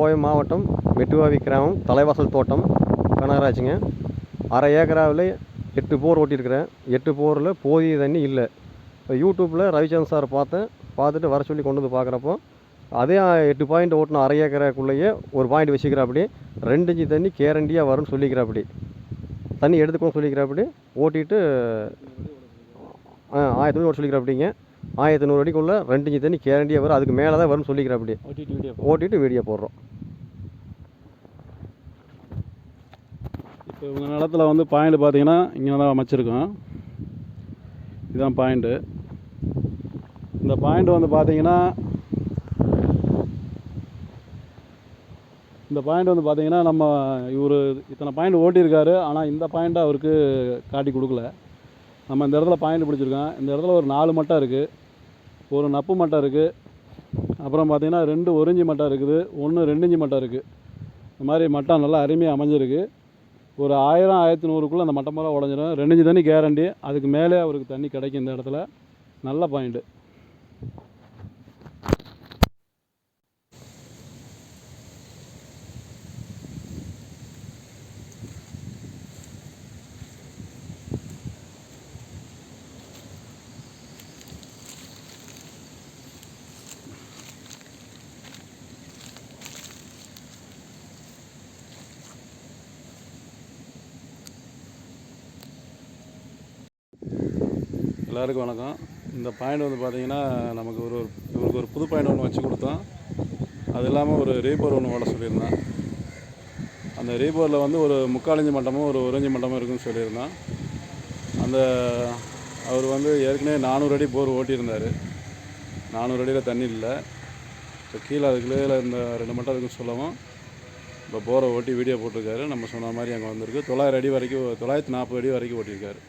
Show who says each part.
Speaker 1: கோவை மாவட்டம் மெட்டுவாவி கிராமம் தலைவாசல் தோட்டம் கனகராஜுங்க அரை ஏக்கராவில் எட்டு போர் ஓட்டியிருக்கிறேன். எட்டு போரில் போதிய தண்ணி இல்லை. இப்போ யூடியூப்பில் ரவிச்சந்த் சார் பார்த்தேன். பார்த்துட்டு வர சொல்லி கொண்டு வந்து பார்க்குறப்போ அதே எட்டு பாயிண்ட் ஓட்டின அரை ஏக்கராக்குள்ளேயே ஒரு பாயிண்ட் வச்சுக்கிறாப்படி. ரெண்டு இஞ்சி தண்ணி கேரண்டியாக வரும்னு சொல்லிக்கிறாப்படி. தண்ணி எடுத்துக்கணும்னு சொல்லிக்கிறாப்படி. ஓட்டிட்டு ஆ ஆயிரத்தி நூறு சொல்லிக்கிறாப்படிங்க. ஆயிரத்தி நூறு அடிக்குள்ளே ரெண்டு இன்ச்சு தண்ணி கேரண்டியாக வரும். அதுக்கு மேலே தான் வரும்னு சொல்லிக்கிறாப்படி
Speaker 2: ஓட்டிட்டு வீடியோ
Speaker 1: ஓட்டிட்டு வீடியோ போடுறோம்.
Speaker 2: இப்போ இவங்க நிலத்துல வந்து பாயிண்ட் பார்த்தீங்கன்னா இங்கே தான் அமைச்சிருக்கோம். இதுதான் பாயிண்ட்டு இந்த பாயிண்ட் வந்து பார்த்தீங்கன்னா இந்த பாயிண்ட் வந்து பார்த்தீங்கன்னா நம்ம இவர் இத்தனை பாயிண்ட் ஓட்டியிருக்காரு. ஆனால் இந்த பாயிண்ட்டை அவருக்கு காட்டி கொடுக்கல. நம்ம இந்த இடத்துல பாயிண்ட் பிடிச்சிருக்கோம். இந்த இடத்துல ஒரு நாலு மட்டை இருக்குது ஒரு நப்பு மட்டை இருக்குது அப்புறம் பார்த்தீங்கன்னா ரெண்டு ஒரிஞ்சி மட்டை இருக்குது. ஒன்று ரெண்டு இஞ்சி மட்டை இருக்குது இந்த மாதிரி மட்டம் நல்லா அருமையாக அமைஞ்சிருக்கு. ஒரு ஆயிரம் ஆயிரத்தி நூறுக்குள்ளே அந்த மட்டம் பூரா உடஞ்சிடும் ரெண்டு இஞ்சி தண்ணி கேரண்டி அதுக்கு மேலே அவருக்கு தண்ணி கிடைக்கும் இந்த இடத்துல. நல்ல பாயிண்ட்டு எல்லாருக்கும் வணக்கம். இந்த பாயிண்ட் வந்து பார்த்தீங்கன்னா நமக்கு ஒரு இவருக்கு ஒரு புது பாயிண்ட் ஒன்று வச்சு கொடுத்தோம். அது இல்லாமல் ஒரு ரீபோர் ஒன்று ஓட சொல்லியிருந்தேன். அந்த ரீபோரில் வந்து ஒரு முக்காலஞ்சு இஞ்சி மட்டமும் ஒரு உறஞ்சி இஞ்சி மட்டமும் இருக்குன்னு சொல்லியிருந்தேன். அந்த அவர் வந்து ஏற்கனவே நானூறு அடி போர் ஓட்டியிருந்தார். நானூறு அடியில் தண்ணி இல்லை. இப்போ கீழே அதுக்கு கீழே இந்த ரெண்டு மட்டம் இருக்குன்னு சொல்லவும் இப்போ போரை ஓட்டி வீடியோ போட்டிருக்காரு. நம்ம சொன்ன மாதிரி அங்கே வந்திருக்கு. தொள்ளாயிரம் அடி வரைக்கும் தொள்ளாயிரத்தி நாற்பது அடி வரைக்கும் ஓட்டியிருக்காரு.